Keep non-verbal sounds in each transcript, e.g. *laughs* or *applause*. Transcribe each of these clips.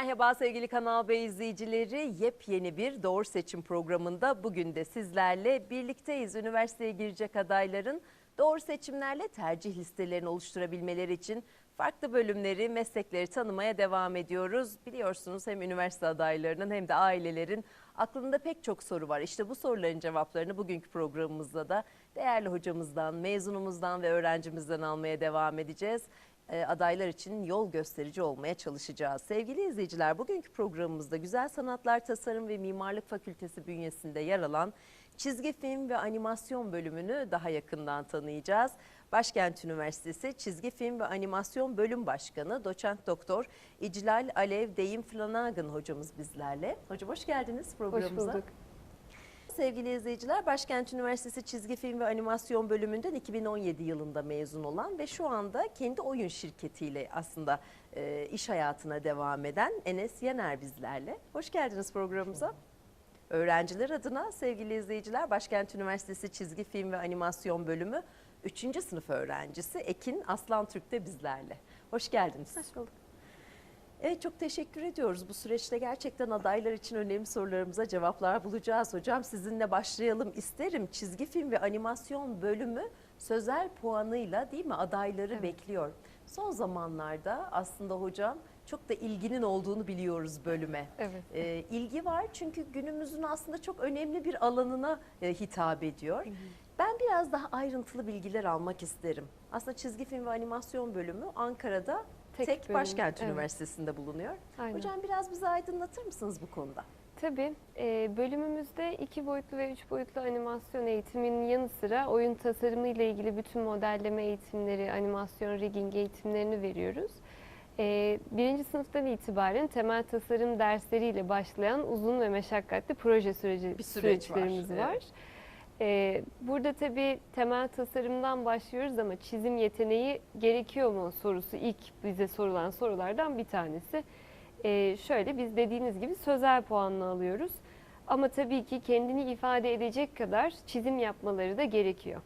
Merhaba sevgili Kanal B izleyicileri. Yepyeni bir Doğru Seçim programında bugün de sizlerle birlikteyiz. Üniversiteye girecek adayların doğru seçimlerle tercih listelerini oluşturabilmeleri için farklı bölümleri, meslekleri tanımaya devam ediyoruz. Biliyorsunuz hem üniversite adaylarının hem de ailelerin aklında pek çok soru var. İşte bu soruların cevaplarını bugünkü programımızda da değerli hocamızdan, mezunumuzdan ve öğrencimizden almaya devam edeceğiz adaylar için yol gösterici olmaya çalışacağız. Sevgili izleyiciler bugünkü programımızda Güzel Sanatlar Tasarım ve Mimarlık Fakültesi bünyesinde yer alan çizgi film ve animasyon bölümünü daha yakından tanıyacağız. Başkent Üniversitesi Çizgi Film ve Animasyon Bölüm Başkanı Doçent Doktor İclal Alev Deyim Flanagan hocamız bizlerle. Hocam hoş geldiniz Hoş programımıza. bulduk. Sevgili izleyiciler, Başkent Üniversitesi Çizgi Film ve Animasyon bölümünden 2017 yılında mezun olan ve şu anda kendi oyun şirketiyle aslında e, iş hayatına devam eden Enes Yener bizlerle. Hoş geldiniz programımıza. Öğrenciler adına sevgili izleyiciler, Başkent Üniversitesi Çizgi Film ve Animasyon bölümü 3. sınıf öğrencisi Ekin Aslan Türk de bizlerle. Hoş geldiniz. Hoş bulduk. Evet çok teşekkür ediyoruz. Bu süreçte gerçekten adaylar için önemli sorularımıza cevaplar bulacağız. Hocam sizinle başlayalım isterim. Çizgi film ve animasyon bölümü sözel puanıyla değil mi adayları Evet. bekliyor. Son zamanlarda aslında hocam çok da ilginin olduğunu biliyoruz bölüme. Evet. Ee, ilgi var çünkü günümüzün aslında çok önemli bir alanına e, hitap ediyor. Ben biraz daha ayrıntılı bilgiler almak isterim. Aslında çizgi film ve animasyon bölümü Ankara'da tek, Tek Başkent evet. Üniversitesi'nde bulunuyor. Aynen. Hocam biraz bize aydınlatır mısınız bu konuda? Tabii e, bölümümüzde iki boyutlu ve üç boyutlu animasyon eğitiminin yanı sıra oyun tasarımı ile ilgili bütün modelleme eğitimleri, animasyon rigging eğitimlerini veriyoruz. E, birinci sınıftan itibaren temel tasarım dersleriyle başlayan uzun ve meşakkatli proje süreci Bir süreç var, süreçlerimiz var. evet. E, burada tabii temel tasarımdan başlıyoruz ama çizim yeteneği gerekiyor mu sorusu ilk bize sorulan sorulardan bir tanesi. Ee, şöyle biz dediğiniz gibi sözel puanla alıyoruz. Ama tabii ki kendini ifade edecek kadar çizim yapmaları da gerekiyor.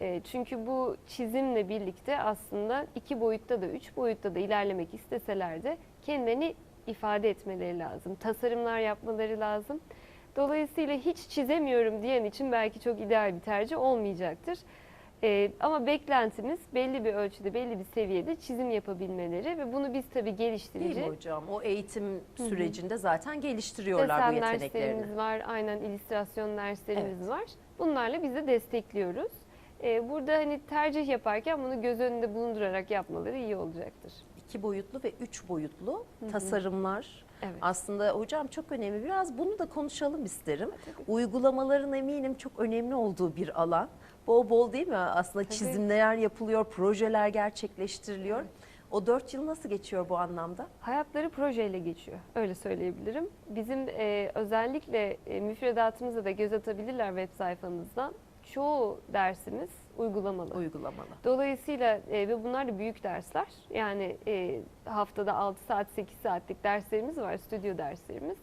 Ee, çünkü bu çizimle birlikte aslında iki boyutta da üç boyutta da ilerlemek isteseler de kendilerini ifade etmeleri lazım. Tasarımlar yapmaları lazım. Dolayısıyla hiç çizemiyorum diyen için belki çok ideal bir tercih olmayacaktır. Ee, ama beklentimiz belli bir ölçüde, belli bir seviyede çizim yapabilmeleri ve bunu biz tabii Değil geliştirici mi hocam? O eğitim sürecinde zaten geliştiriyorlar bu desen yeteneklerini. derslerimiz var, aynen illüstrasyon derslerimiz Evet. var. Bunlarla biz de destekliyoruz. Ee, burada hani tercih yaparken bunu göz önünde bulundurarak yapmaları iyi olacaktır. İki boyutlu ve üç boyutlu tasarımlar. Evet. Aslında hocam çok önemli. Biraz bunu da konuşalım isterim. Tabii. Uygulamaların eminim çok önemli olduğu bir alan. Bol bol değil mi? Aslında Tabii. çizimler yapılıyor, projeler gerçekleştiriliyor. O dört yıl nasıl geçiyor bu anlamda? Hayatları projeyle geçiyor. Öyle söyleyebilirim. Bizim e, özellikle e, müfredatımıza da göz atabilirler web sayfamızdan. Çoğu dersimiz uygulamalı. Uygulamalı. Dolayısıyla e, ve bunlar da büyük dersler. Yani e, haftada 6 saat 8 saatlik derslerimiz var, stüdyo derslerimiz.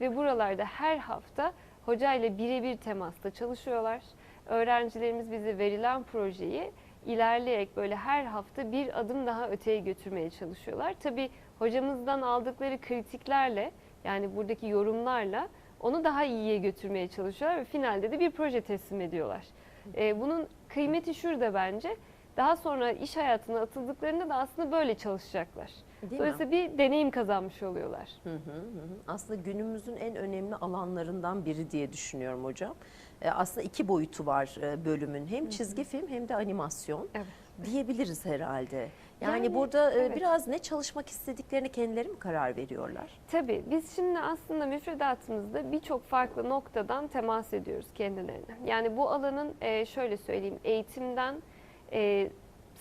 Ve buralarda her hafta hocayla birebir temasta çalışıyorlar. Öğrencilerimiz bize verilen projeyi ilerleyerek böyle her hafta bir adım daha öteye götürmeye çalışıyorlar. Tabii hocamızdan aldıkları kritiklerle yani buradaki yorumlarla onu daha iyiye götürmeye çalışıyorlar ve finalde de bir proje teslim ediyorlar. Ee, bunun kıymeti şurada bence. Daha sonra iş hayatına atıldıklarında da aslında böyle çalışacaklar. Değil mi? Dolayısıyla bir deneyim kazanmış oluyorlar. Hı hı hı. Aslında günümüzün en önemli alanlarından biri diye düşünüyorum hocam. E, Aslında iki boyutu var e, bölümün. Hem çizgi film hem de animasyon Evet. diyebiliriz herhalde. Yani, Yani, burada e, evet. biraz ne çalışmak istediklerini kendileri mi karar veriyorlar? Tabii biz şimdi aslında müfredatımızda birçok farklı noktadan temas ediyoruz kendilerine. Yani bu alanın e, şöyle söyleyeyim eğitimden e,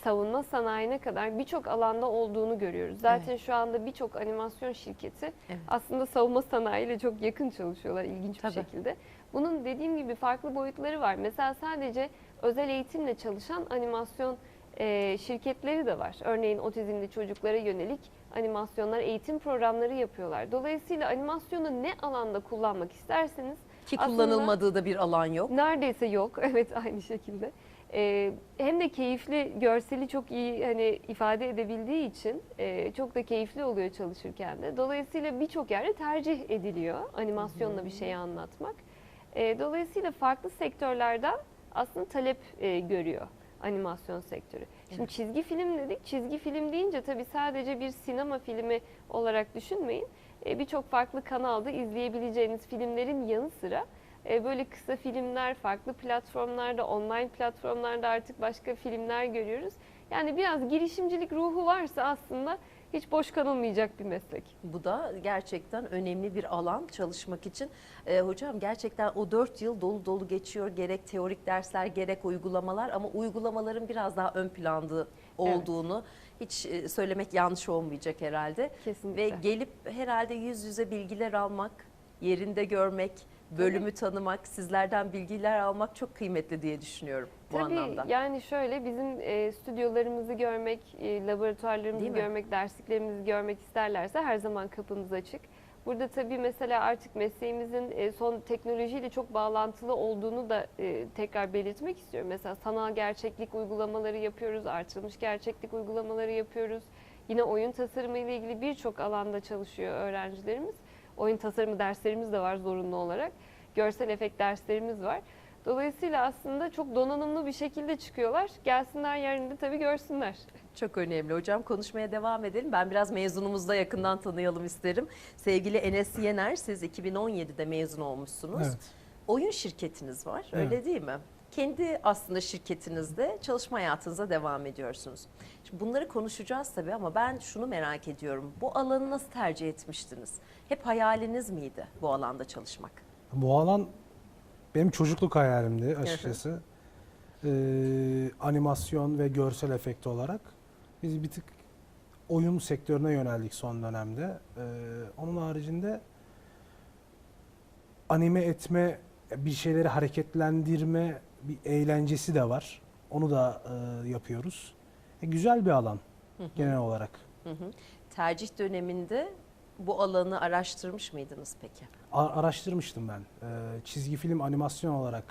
savunma sanayine kadar birçok alanda olduğunu görüyoruz. Zaten şu anda birçok animasyon şirketi Evet. aslında savunma sanayiyle çok yakın çalışıyorlar ilginç Tabii. bir şekilde. Bunun dediğim gibi farklı boyutları var. Mesela sadece özel eğitimle çalışan animasyon e, şirketleri de var. Örneğin otizmli çocuklara yönelik animasyonlar, eğitim programları yapıyorlar. Dolayısıyla animasyonu ne alanda kullanmak isterseniz Ki kullanılmadığı da bir alan yok. neredeyse yok. *laughs* Evet aynı şekilde. E, hem de keyifli, görseli çok iyi hani ifade edebildiği için e, çok da keyifli oluyor çalışırken de. Dolayısıyla birçok yerde tercih ediliyor animasyonla bir şeyi anlatmak. E, dolayısıyla farklı sektörlerden aslında talep e, görüyor animasyon sektörü. Şimdi Evet. çizgi film dedik. Çizgi film deyince tabii sadece bir sinema filmi olarak düşünmeyin. E, Birçok farklı kanalda izleyebileceğiniz filmlerin yanı sıra e, böyle kısa filmler, farklı platformlarda, online platformlarda artık başka filmler görüyoruz. Yani biraz girişimcilik ruhu varsa aslında hiç boş kalınmayacak bir meslek. Bu da gerçekten önemli bir alan çalışmak için. Ee, hocam gerçekten o 4 yıl dolu dolu geçiyor. Gerek teorik dersler gerek uygulamalar ama uygulamaların biraz daha ön planda olduğunu hiç e, söylemek yanlış olmayacak herhalde. Kesinlikle. Ve gelip herhalde yüz yüze bilgiler almak, yerinde görmek, bölümü tanımak, sizlerden bilgiler almak çok kıymetli diye düşünüyorum bu Tabii anlamda. yani şöyle bizim e, stüdyolarımızı görmek, e, laboratuvarlarımızı Değil mi? görmek, dersliklerimizi görmek isterlerse her zaman kapımız açık. Burada tabii mesela artık mesleğimizin e, son teknolojiyle çok bağlantılı olduğunu da e, tekrar belirtmek istiyorum. Mesela sanal gerçeklik uygulamaları yapıyoruz, artırılmış gerçeklik uygulamaları yapıyoruz. Yine oyun tasarımı ile ilgili birçok alanda çalışıyor öğrencilerimiz. Oyun tasarımı derslerimiz de var zorunlu olarak. Görsel efekt derslerimiz var. Dolayısıyla aslında çok donanımlı bir şekilde çıkıyorlar. Gelsinler yerinde tabii görsünler. Çok önemli hocam. Konuşmaya devam edelim. Ben biraz mezunumuzu da yakından tanıyalım isterim. Sevgili Enes Yener, siz 2017'de mezun olmuşsunuz. Evet. Oyun şirketiniz var, Evet. öyle değil mi? Kendi aslında şirketinizde çalışma hayatınıza devam ediyorsunuz. Şimdi bunları konuşacağız tabii ama ben şunu merak ediyorum. Bu alanı nasıl tercih etmiştiniz? Hep hayaliniz miydi bu alanda çalışmak? Bu alan benim çocukluk hayalimdi açıkçası. Ee, animasyon ve görsel efekt olarak. Biz bir tık oyun sektörüne yöneldik son dönemde. Ee, onun haricinde anime etme, bir şeyleri hareketlendirme bir eğlencesi de var. Onu da e, yapıyoruz. E, güzel bir alan genel olarak. Hı hı. Tercih döneminde bu alanı araştırmış mıydınız peki? A- araştırmıştım ben. Ee, çizgi film animasyon olarak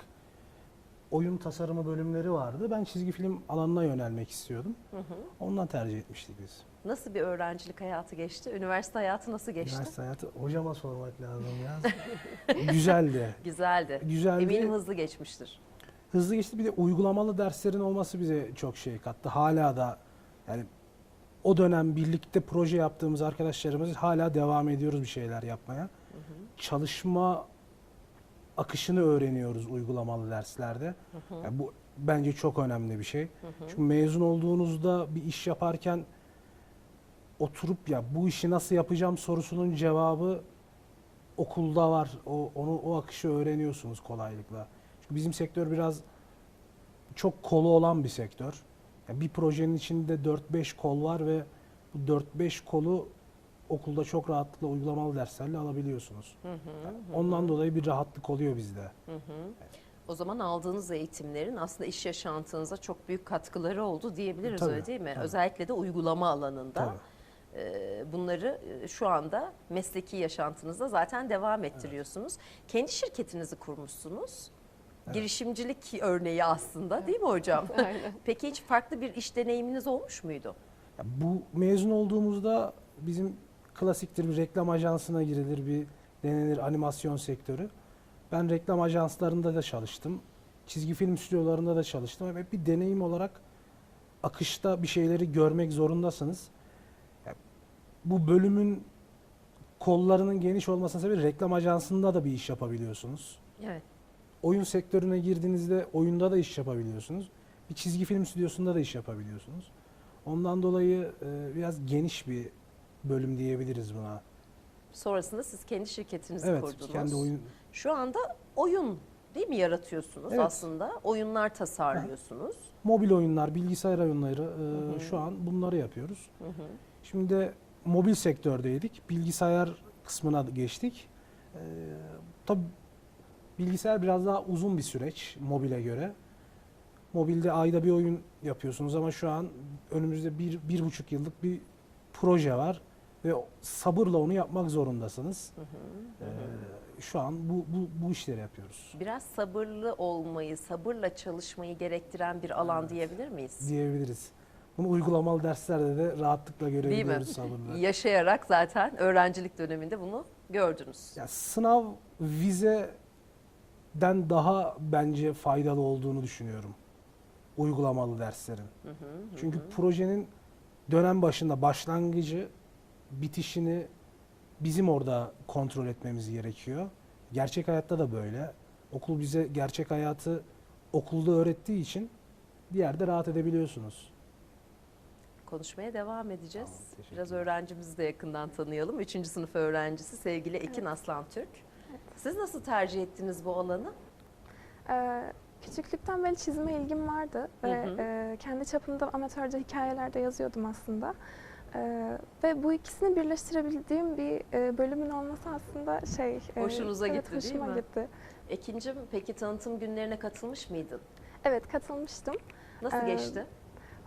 oyun tasarımı bölümleri vardı. Ben çizgi film alanına yönelmek istiyordum. Hı hı. Ondan tercih etmiştik biz. Nasıl bir öğrencilik hayatı geçti? Üniversite hayatı nasıl geçti? Üniversite hayatı hocama sormak lazım ya. *laughs* Güzeldi. Güzeldi. Güzeldi. Eminim hızlı geçmiştir. Hızlı geçti. Bir de uygulamalı derslerin olması bize çok şey kattı. Hala da yani o dönem birlikte proje yaptığımız arkadaşlarımız hala devam ediyoruz bir şeyler yapmaya. Çalışma akışını öğreniyoruz uygulamalı derslerde. Yani bu bence çok önemli bir şey. Çünkü mezun olduğunuzda bir iş yaparken oturup ya bu işi nasıl yapacağım sorusunun cevabı okulda var. O onu o akışı öğreniyorsunuz kolaylıkla. Çünkü bizim sektör biraz çok kolu olan bir sektör. Yani bir projenin içinde 4-5 kol var ve bu 4-5 kolu okulda çok rahatlıkla uygulamalı derslerle alabiliyorsunuz. Yani ondan dolayı bir rahatlık oluyor bizde. O zaman aldığınız eğitimlerin aslında iş yaşantınıza çok büyük katkıları oldu diyebiliriz Tabii, öyle değil mi? tabii. Özellikle de uygulama alanında. Tabii. Bunları e, şu anda mesleki yaşantınızda zaten devam ettiriyorsunuz. Kendi şirketinizi kurmuşsunuz. Girişimcilik örneği aslında değil mi hocam? *laughs* Aynen. Peki hiç farklı bir iş deneyiminiz olmuş muydu? Ya bu mezun olduğumuzda bizim klasiktir bir reklam ajansına girilir, bir denenir animasyon sektörü. Ben reklam ajanslarında da çalıştım. Çizgi film stüdyolarında da çalıştım. Hep bir deneyim olarak akışta bir şeyleri görmek zorundasınız. Ya bu bölümün kollarının geniş olmasının sebebi reklam ajansında da bir iş yapabiliyorsunuz. Evet. Oyun sektörüne girdiğinizde oyunda da iş yapabiliyorsunuz. Bir çizgi film stüdyosunda da iş yapabiliyorsunuz. Ondan dolayı e, biraz geniş bir bölüm diyebiliriz buna. Sonrasında siz kendi şirketinizi Evet, kurdunuz. kendi oyun Şu anda oyun değil mi yaratıyorsunuz Evet. aslında? Oyunlar tasarlıyorsunuz. mobil oyunlar, bilgisayar oyunları e, şu an bunları yapıyoruz. Hı hı. Şimdi de mobil sektördeydik. Bilgisayar kısmına geçtik. E, tabii bilgisayar biraz daha uzun bir süreç mobile göre. Mobilde ayda bir oyun yapıyorsunuz ama şu an önümüzde bir, bir buçuk yıllık bir proje var ve sabırla onu yapmak zorundasınız. Hı hı. Ee, şu an bu, bu, bu işleri yapıyoruz Biraz sabırlı olmayı, sabırla çalışmayı gerektiren bir alan diyebilir miyiz? diyebiliriz. Bunu uygulamalı derslerde de rahatlıkla görebiliyoruz sabırla. Yaşayarak zaten öğrencilik döneminde bunu gördünüz. Ya sınav vizeden daha bence faydalı olduğunu düşünüyorum. Uygulamalı derslerin. Çünkü projenin dönem başında başlangıcı, bitişini bizim orada kontrol etmemiz gerekiyor. Gerçek hayatta da böyle. Okul bize gerçek hayatı okulda öğrettiği için bir yerde rahat edebiliyorsunuz. Konuşmaya devam edeceğiz. Tamam. Biraz öğrencimizi de yakından tanıyalım. Üçüncü sınıf öğrencisi sevgili Ekin Aslan Türk. Siz nasıl tercih ettiniz bu alanı? Ee, küçüklükten beri çizime ilgim vardı ve Hı hı. e, kendi çapımda amatörce hikayelerde yazıyordum aslında. Ee, ve bu ikisini birleştirebildiğim bir e, bölümün olması aslında şey... e, Hoşunuza evet, gitti değil hoşuma mi? gitti. Ekincim peki tanıtım günlerine katılmış mıydın? Evet katılmıştım. Nasıl Ee, geçti?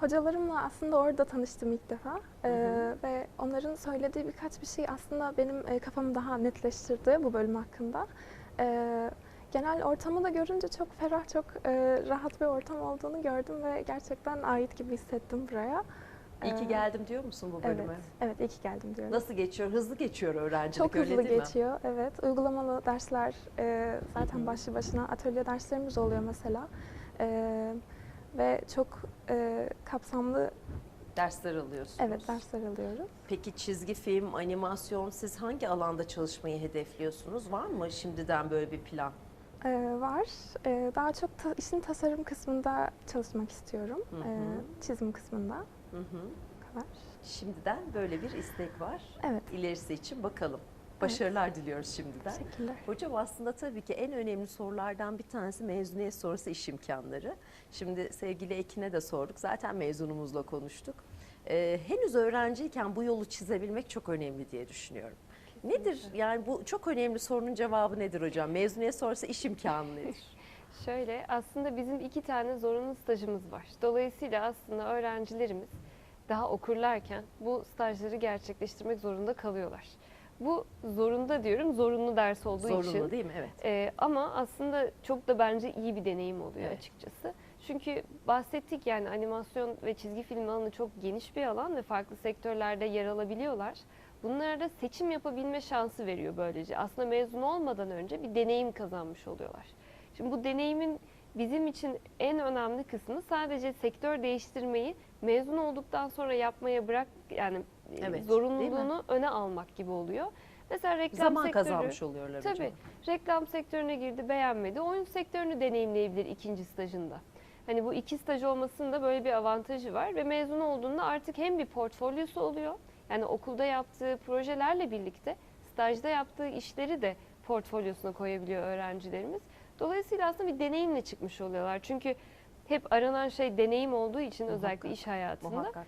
Hocalarımla aslında orada tanıştım ilk defa Ee, hı. ve onların söylediği birkaç bir şey aslında benim e, kafamı daha netleştirdi bu bölüm hakkında. Ee, genel ortamı da görünce çok ferah, çok e, rahat bir ortam olduğunu gördüm ve gerçekten ait gibi hissettim buraya. İyi ki geldim diyor musun bu Evet, bölüme? evet iyi ki geldim diyorum. Nasıl geçiyor? Hızlı geçiyor öğrencilik Çok öyle hızlı değil mi? geçiyor, evet. Uygulamalı dersler e, zaten Hı hı. başlı başına atölye derslerimiz oluyor mesela. E, ve çok e, kapsamlı Dersler alıyorsunuz. evet dersler alıyoruz. Peki çizgi film, animasyon siz hangi alanda çalışmayı hedefliyorsunuz? Var mı şimdiden böyle bir plan? Ee, var. Ee, daha çok ta- işin tasarım kısmında çalışmak istiyorum. Hı hı. Ee, çizim kısmında. Hı hı. Bu kadar. Şimdiden böyle bir istek var. Evet. İlerisi için bakalım. Başarılar diliyoruz şimdiden. Teşekkürler. Hocam aslında tabii ki en önemli sorulardan bir tanesi mezuniyet sonrası iş imkanları. Şimdi sevgili Ekin'e de sorduk. Zaten mezunumuzla konuştuk. Ee, henüz öğrenciyken bu yolu çizebilmek çok önemli diye düşünüyorum. Nedir? Yani bu çok önemli sorunun cevabı nedir hocam? Mezuniyet sonrası iş imkanı nedir? *laughs* Şöyle aslında bizim iki tane zorunlu stajımız var. Dolayısıyla aslında öğrencilerimiz daha okurlarken bu stajları gerçekleştirmek zorunda kalıyorlar. Bu zorunda diyorum zorunlu ders olduğu Zorunlu için. değil mi? Evet. Ee, ama aslında çok da bence iyi bir deneyim oluyor Evet. açıkçası. Çünkü bahsettik yani animasyon ve çizgi film alanı çok geniş bir alan ve farklı sektörlerde yer alabiliyorlar. Bunlarda seçim yapabilme şansı veriyor böylece. Aslında mezun olmadan önce bir deneyim kazanmış oluyorlar. Şimdi bu deneyimin bizim için en önemli kısmı sadece sektör değiştirmeyi mezun olduktan sonra yapmaya bırak yani e, Evet, zorunluluğunu öne almak gibi oluyor. Mesela reklam Zaman sektörü, kazanmış oluyorlar Tabii. hocam. Reklam sektörüne girdi, beğenmedi. Oyun sektörünü deneyimleyebilir ikinci stajında. Hani bu iki staj olmasının da böyle bir avantajı var ve mezun olduğunda artık hem bir portfolyosu oluyor. Yani okulda yaptığı projelerle birlikte stajda yaptığı işleri de portfolyosuna koyabiliyor öğrencilerimiz. Dolayısıyla aslında bir deneyimle çıkmış oluyorlar. Çünkü hep aranan şey deneyim olduğu için özellikle Muhakkak, iş hayatında Muhakkak.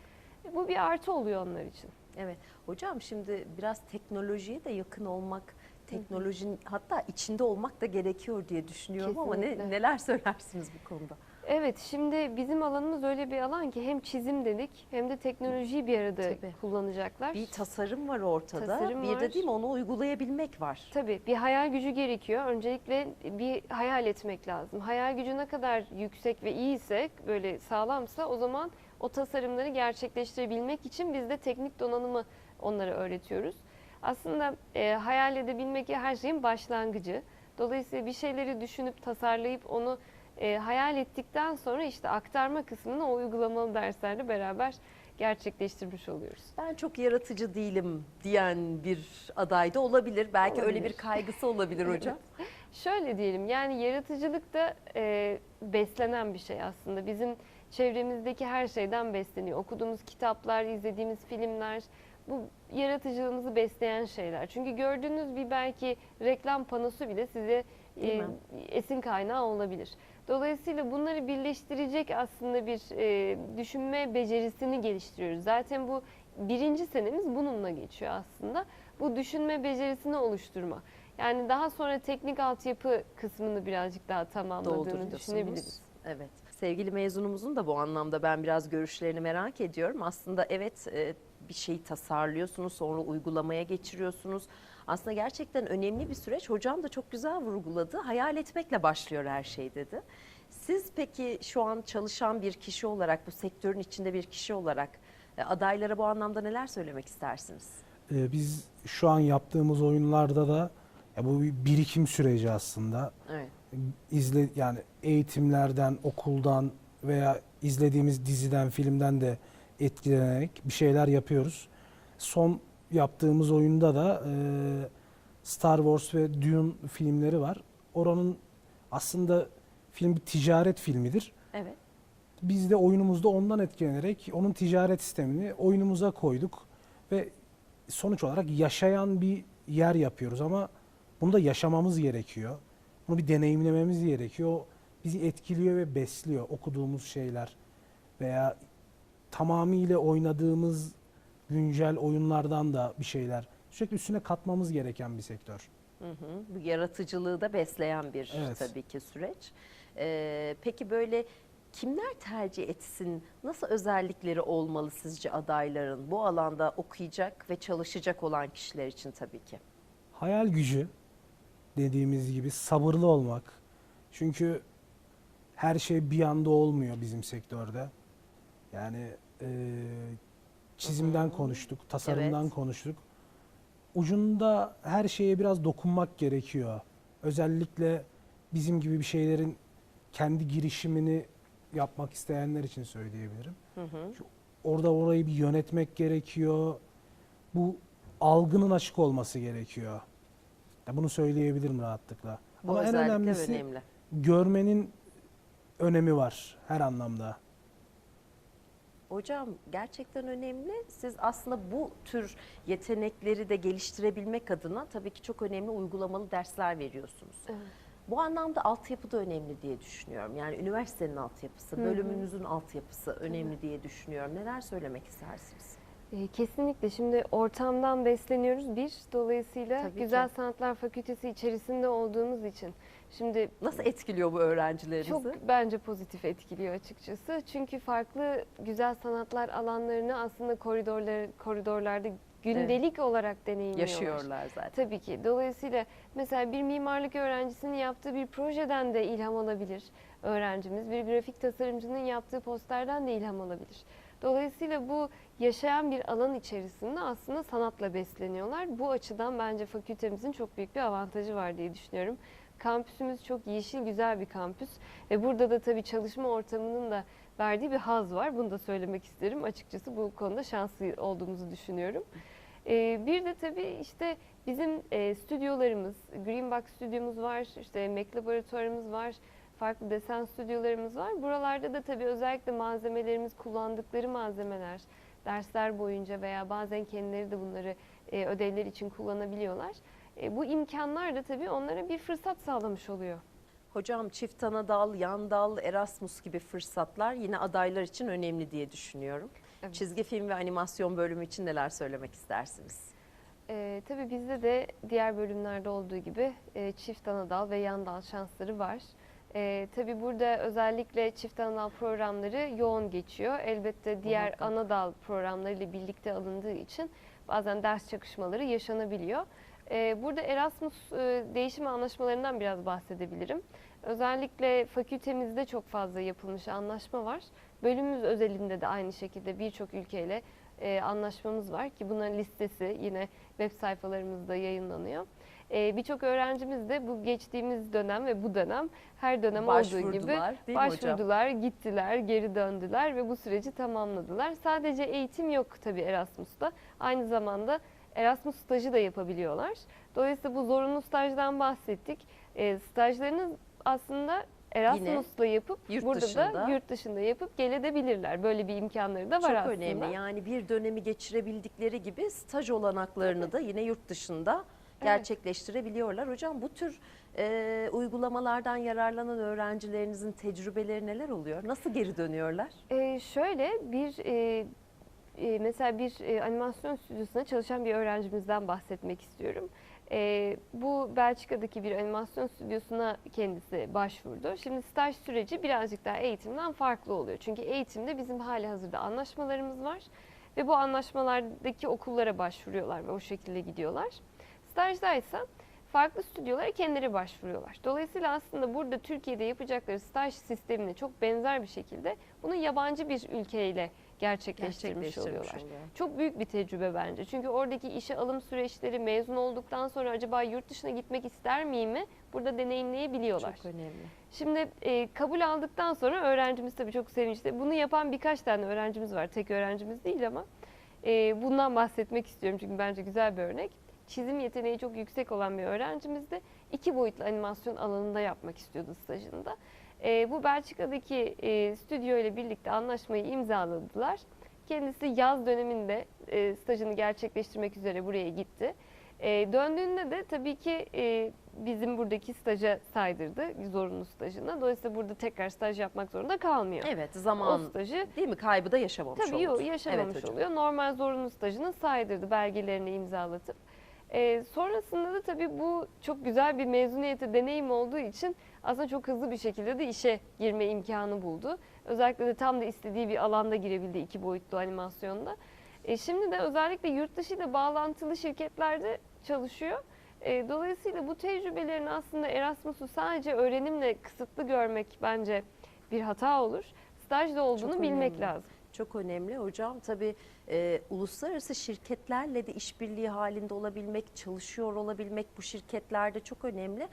Bu bir artı oluyor onlar için. Evet. Hocam şimdi biraz teknolojiye de yakın olmak, teknolojinin hatta içinde olmak da gerekiyor diye düşünüyorum ama ne, Kesinlikle. neler söylersiniz bu konuda? Evet, şimdi bizim alanımız öyle bir alan ki hem çizim dedik hem de teknolojiyi bir arada Tabii. kullanacaklar. Bir tasarım var ortada. Tasarım bir de var. değil mi onu uygulayabilmek var. Tabii bir hayal gücü gerekiyor. Öncelikle bir hayal etmek lazım. Hayal gücü ne kadar yüksek ve iyiyse, böyle sağlamsa o zaman o tasarımları gerçekleştirebilmek için biz de teknik donanımı onlara öğretiyoruz. Aslında e, hayal edebilmek her şeyin başlangıcı. Dolayısıyla bir şeyleri düşünüp tasarlayıp onu e, hayal ettikten sonra işte aktarma kısmını o uygulamalı derslerle beraber gerçekleştirmiş oluyoruz. Ben çok yaratıcı değilim diyen bir aday da olabilir. Belki öyle bir Olabilir. kaygısı olabilir *laughs* hocam. Şöyle diyelim yani yaratıcılık da e, beslenen bir şey aslında. Bizim çevremizdeki her şeyden besleniyor. Okuduğumuz kitaplar, izlediğimiz filmler bu yaratıcılığımızı besleyen şeyler. Çünkü gördüğünüz bir belki reklam panosu bile size e, esin kaynağı olabilir. Dolayısıyla bunları birleştirecek aslında bir e, düşünme becerisini geliştiriyoruz. Zaten bu birinci senemiz bununla geçiyor aslında. Bu düşünme becerisini oluşturma. Yani daha sonra teknik altyapı kısmını birazcık daha tamamladığını düşünebiliriz. Evet. Sevgili mezunumuzun da bu anlamda ben biraz görüşlerini merak ediyorum. Aslında evet e, bir şeyi tasarlıyorsunuz sonra uygulamaya geçiriyorsunuz. Aslında gerçekten önemli bir süreç. Hocam da çok güzel vurguladı. Hayal etmekle başlıyor her şey dedi. Siz peki şu an çalışan bir kişi olarak, bu sektörün içinde bir kişi olarak e, adaylara bu anlamda neler söylemek istersiniz? Ee, biz şu an yaptığımız oyunlarda da ya bu bir birikim süreci aslında. Evet. İzle yani eğitimlerden, okuldan veya izlediğimiz diziden, filmden de etkilenerek bir şeyler yapıyoruz. Son yaptığımız oyunda da e, Star Wars ve Dune filmleri var. Oranın aslında film bir ticaret filmidir. Evet. Biz de oyunumuzda ondan etkilenerek onun ticaret sistemini oyunumuza koyduk ve sonuç olarak yaşayan bir yer yapıyoruz ama bunu da yaşamamız gerekiyor. Bunu bir deneyimlememiz gerekiyor. O bizi etkiliyor ve besliyor okuduğumuz şeyler veya tamamıyla oynadığımız güncel oyunlardan da bir şeyler. Sürekli üstüne katmamız gereken bir sektör. Hı hı. Bu yaratıcılığı da besleyen bir Evet. tabii ki süreç. Ee, peki böyle kimler tercih etsin? Nasıl özellikleri olmalı sizce adayların? Bu alanda okuyacak ve çalışacak olan kişiler için tabii ki. Hayal gücü dediğimiz gibi sabırlı olmak. Çünkü her şey bir anda olmuyor bizim sektörde. Yani e, çizimden Hı hı. konuştuk, tasarımdan Evet. konuştuk. Ucunda her şeye biraz dokunmak gerekiyor. Özellikle bizim gibi bir şeylerin kendi girişimini yapmak isteyenler için söyleyebilirim. Hı hı. Orada orayı bir yönetmek gerekiyor. Bu algının açık olması gerekiyor. Ya bunu söyleyebilirim rahatlıkla. Bu Ama en önemlisi önemli. görmenin önemi var her anlamda. Hocam gerçekten önemli. Siz aslında bu tür yetenekleri de geliştirebilmek adına tabii ki çok önemli uygulamalı dersler veriyorsunuz. Evet. Bu anlamda altyapı da önemli diye düşünüyorum. Yani üniversitenin altyapısı, bölümünüzün altyapısı önemli diye düşünüyorum. Neler söylemek istersiniz? E, Kesinlikle. Şimdi ortamdan besleniyoruz bir. Dolayısıyla Tabii Güzel ki. Sanatlar Fakültesi içerisinde olduğumuz için. Şimdi Nasıl etkiliyor bu öğrencilerinizi? çok bence pozitif etkiliyor açıkçası. Çünkü farklı güzel sanatlar alanlarını aslında koridorlar koridorlarda gündelik olarak deneyimliyorlar. yaşıyorlar zaten. Tabii ki. Dolayısıyla mesela bir mimarlık öğrencisinin yaptığı bir projeden de ilham alabilir öğrencimiz. Bir grafik tasarımcının yaptığı posterden de ilham alabilir. Dolayısıyla bu yaşayan bir alan içerisinde aslında sanatla besleniyorlar. Bu açıdan bence fakültemizin çok büyük bir avantajı var diye düşünüyorum. Kampüsümüz çok yeşil, güzel bir kampüs ve burada da tabii çalışma ortamının da verdiği bir haz var. Bunu da söylemek isterim. Açıkçası bu konuda şanslı olduğumuzu düşünüyorum. Ee, bir de tabii işte bizim e, stüdyolarımız, Greenbox stüdyomuz var, işte Mac laboratuvarımız var, farklı desen stüdyolarımız var. Buralarda da tabii özellikle malzemelerimiz, kullandıkları malzemeler, dersler boyunca veya bazen kendileri de bunları e, ödevler için kullanabiliyorlar. E, bu imkanlar da tabii onlara bir fırsat sağlamış oluyor. Hocam çift ana dal, yan dal, Erasmus gibi fırsatlar yine adaylar için önemli diye düşünüyorum. Evet. Çizgi film ve animasyon bölümü için neler söylemek istersiniz? E, tabii bizde de diğer bölümlerde olduğu gibi e, çift ana dal ve yan dal şansları var. E, tabii burada özellikle çift ana dal programları yoğun geçiyor. Elbette diğer Muhakkak. ana dal programlarıyla birlikte alındığı için bazen ders çakışmaları yaşanabiliyor. E, burada Erasmus e, değişim anlaşmalarından biraz bahsedebilirim. Özellikle fakültemizde çok fazla yapılmış anlaşma var. Bölümümüz özelinde de aynı şekilde birçok ülkeyle e, anlaşmamız var ki bunların listesi yine web sayfalarımızda yayınlanıyor. E, Birçok öğrencimiz de bu geçtiğimiz dönem ve bu dönem her dönem olduğu gibi Başvurdular hocam? gittiler, geri döndüler ve bu süreci tamamladılar. Sadece eğitim yok tabii Erasmus'ta. Aynı zamanda Erasmus stajı da yapabiliyorlar. Dolayısıyla bu zorunlu stajdan bahsettik. E, stajlarını aslında Erasmus'la yapıp yurt burada dışında. da yurt dışında yapıp gelebilirler. Böyle bir imkanları da var Çok aslında. önemli. Yani bir dönemi geçirebildikleri gibi staj olanaklarını da yine yurt dışında gerçekleştirebiliyorlar. Hocam bu tür e, uygulamalardan yararlanan öğrencilerinizin tecrübeleri neler oluyor? Nasıl geri dönüyorlar? Ee, şöyle bir e, e, mesela bir e, animasyon stüdyosunda çalışan bir öğrencimizden bahsetmek istiyorum. E, bu Belçika'daki bir animasyon stüdyosuna kendisi başvurdu. Şimdi staj süreci birazcık daha eğitimden farklı oluyor. Çünkü eğitimde bizim hali hazırda anlaşmalarımız var ve bu anlaşmalardaki okullara başvuruyorlar ve o şekilde gidiyorlar. Stajdaysa farklı stüdyolara kendileri başvuruyorlar. Dolayısıyla aslında burada Türkiye'de yapacakları staj sistemine çok benzer bir şekilde bunu yabancı bir ülkeyle gerçekleştirmiş, Gerçekleştirmiş oluyorlar. oluyor. Çok büyük bir tecrübe bence. Çünkü oradaki işe alım süreçleri mezun olduktan sonra acaba yurt dışına gitmek ister miyim mi? Burada deneyimleyebiliyorlar. Çok önemli. Şimdi e, kabul aldıktan sonra öğrencimiz tabii çok sevinçli. Bunu yapan birkaç tane öğrencimiz var. Tek öğrencimiz değil ama e, bundan bahsetmek istiyorum çünkü bence güzel bir örnek. Çizim yeteneği çok yüksek olan bir öğrencimiz de iki boyutlu animasyon alanında yapmak istiyordu stajında. E, bu Belçika'daki e, stüdyo ile birlikte anlaşmayı imzaladılar. Kendisi yaz döneminde e, stajını gerçekleştirmek üzere buraya gitti. E, döndüğünde de tabii ki e, bizim buradaki staja saydırdı, zorunlu stajına. Dolayısıyla burada tekrar staj yapmak zorunda kalmıyor. Evet O zaman stajı değil mi kaybı da yaşamamış tabii oldu. yok yaşamamış Evet hocam. oluyor. Normal zorunlu stajını saydırdı belgelerini imzalatıp. E, sonrasında da tabii bu çok güzel bir mezuniyete deneyim olduğu için aslında çok hızlı bir şekilde de işe girme imkanı buldu. Özellikle de tam da istediği bir alanda girebildi iki boyutlu animasyonda. E, şimdi de özellikle yurt dışı ile bağlantılı şirketlerde çalışıyor. E, dolayısıyla bu tecrübelerini aslında Erasmus'u sadece öğrenimle kısıtlı görmek bence bir hata olur. Stajda olduğunu bilmek lazım. Çok önemli hocam. Tabii e, uluslararası şirketlerle de işbirliği halinde olabilmek, çalışıyor olabilmek bu şirketlerde çok önemli.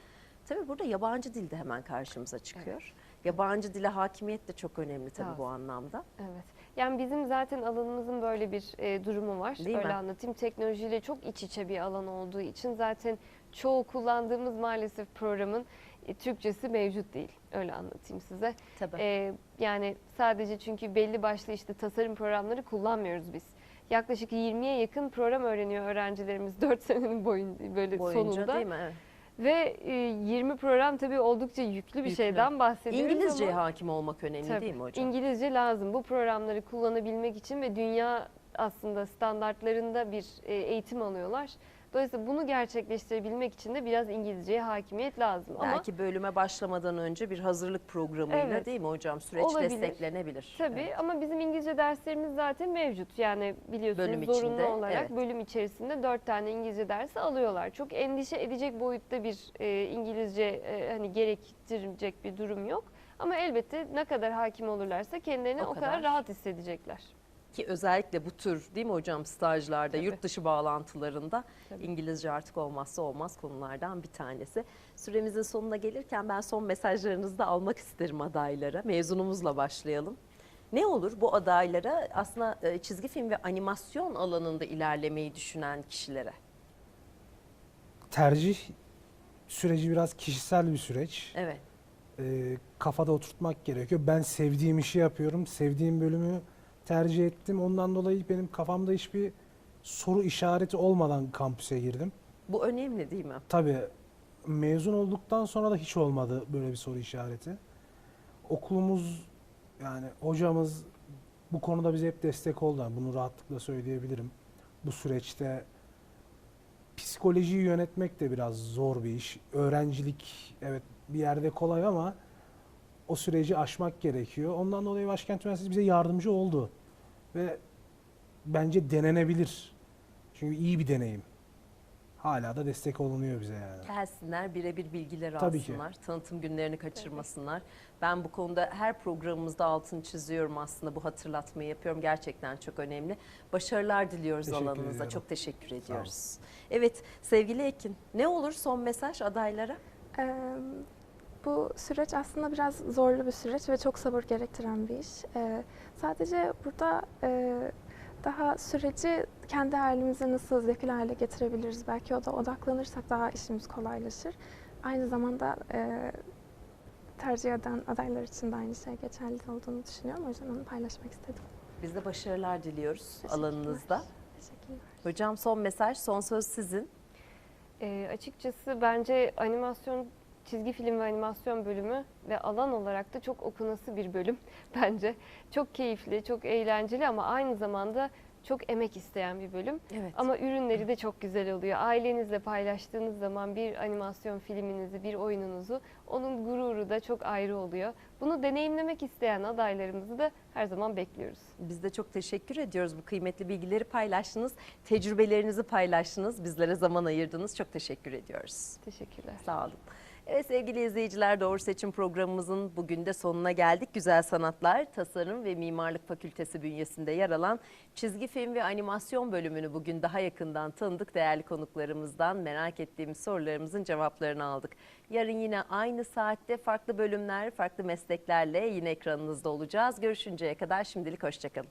Tabii burada yabancı dil de hemen karşımıza çıkıyor. Yabancı dile hakimiyet de çok önemli tabii bu Lazım. anlamda. Evet. Yani bizim zaten alanımızın böyle bir e, durumu var. Değil Öyle mi? anlatayım. Teknolojiyle çok iç içe bir alan olduğu için zaten çoğu kullandığımız maalesef programın Türkçesi mevcut değil. Öyle anlatayım size. Tabii. E, yani sadece çünkü belli başlı işte tasarım programları kullanmıyoruz biz. Yaklaşık 20'ye yakın program öğreniyor öğrencilerimiz *laughs* 4 senenin boyunca böyle Boyunca sonunda. değil mi? Evet. Ve e, 20 program tabii oldukça yüklü bir Yüklü. şeyden bahsediyoruz İngilizceye ama- hakim olmak önemli Tabii. değil mi hocam? İngilizce lazım bu programları kullanabilmek için ve dünya aslında standartlarında bir e, eğitim alıyorlar. Dolayısıyla bunu gerçekleştirebilmek için de biraz İngilizceye hakimiyet lazım. Ama Belki bölüme başlamadan önce bir hazırlık programıyla Evet. değil mi hocam? Süreç Olabilir. desteklenebilir. tabii Evet. ama bizim İngilizce derslerimiz zaten mevcut. Yani biliyorsunuz Bölüm zorunlu içinde, olarak evet. bölüm içerisinde dört tane İngilizce dersi alıyorlar. Çok endişe edecek boyutta bir e, İngilizce e, hani gerektirecek bir durum yok. Ama elbette ne kadar hakim olurlarsa kendilerini O o, kadar. kadar. rahat hissedecekler. Ki özellikle bu tür değil mi hocam stajlarda, Tabii. yurt dışı bağlantılarında Tabii. İngilizce artık olmazsa olmaz konulardan bir tanesi. Süremizin sonuna gelirken ben son mesajlarınızı da almak isterim adaylara. Mezunumuzla başlayalım. Ne olur bu adaylara aslında e, çizgi film ve animasyon alanında ilerlemeyi düşünen kişilere? Tercih süreci biraz kişisel bir süreç. Evet. Ee, kafada oturtmak gerekiyor. Ben sevdiğim işi yapıyorum. Sevdiğim bölümü tercih ettim. Ondan dolayı benim kafamda hiçbir soru işareti olmadan kampüse girdim. Bu önemli değil mi? Tabii mezun olduktan sonra da hiç olmadı böyle bir soru işareti. Okulumuz yani hocamız bu konuda bize hep destek oldu. Bunu rahatlıkla söyleyebilirim. Bu süreçte psikolojiyi yönetmek de biraz zor bir iş. Öğrencilik evet bir yerde kolay ama o süreci aşmak gerekiyor. Ondan dolayı Başkent Üniversitesi bize yardımcı oldu. Ve bence denenebilir. Çünkü iyi bir deneyim. Hala da destek olunuyor bize yani. Gelsinler birebir bilgiler Tabii ki. alsınlar. Tanıtım günlerini kaçırmasınlar. Ben bu konuda her programımızda altını çiziyorum aslında bu hatırlatmayı yapıyorum. Gerçekten çok önemli. Başarılar diliyoruz Teşekkür alanınıza. ediyorum. Çok teşekkür ediyoruz. Evet sevgili Ekin ne olur son mesaj adaylara? Ee, bu süreç aslında biraz zorlu bir süreç ve çok sabır gerektiren bir iş. Ee, sadece burada e, daha süreci kendi halimize nasıl zevkli hale getirebiliriz? Belki o da odaklanırsak daha işimiz kolaylaşır. Aynı zamanda e, tercih eden adaylar için de aynı şey geçerli olduğunu düşünüyorum. O yüzden onu paylaşmak istedim. Biz de başarılar diliyoruz Teşekkürler. alanınızda. Teşekkürler. Hocam son mesaj, son söz sizin. E, açıkçası bence animasyon, çizgi film ve animasyon bölümü ve alan olarak da çok okunası bir bölüm *laughs* bence. Çok keyifli, çok eğlenceli ama aynı zamanda çok emek isteyen bir bölüm. Evet. Ama ürünleri de çok güzel oluyor. Ailenizle paylaştığınız zaman bir animasyon filminizi, bir oyununuzu onun gururu da çok ayrı oluyor. Bunu deneyimlemek isteyen adaylarımızı da her zaman bekliyoruz. Biz de çok teşekkür ediyoruz bu kıymetli bilgileri paylaştınız, tecrübelerinizi paylaştınız, bizlere zaman ayırdınız. Çok teşekkür ediyoruz. Teşekkürler. Sağ olun. Evet sevgili izleyiciler Doğru Seçim programımızın bugün de sonuna geldik. Güzel Sanatlar, Tasarım ve Mimarlık Fakültesi bünyesinde yer alan çizgi film ve animasyon bölümünü bugün daha yakından tanıdık. Değerli konuklarımızdan merak ettiğimiz sorularımızın cevaplarını aldık. Yarın yine aynı saatte farklı bölümler, farklı mesleklerle yine ekranınızda olacağız. Görüşünceye kadar şimdilik hoşçakalın.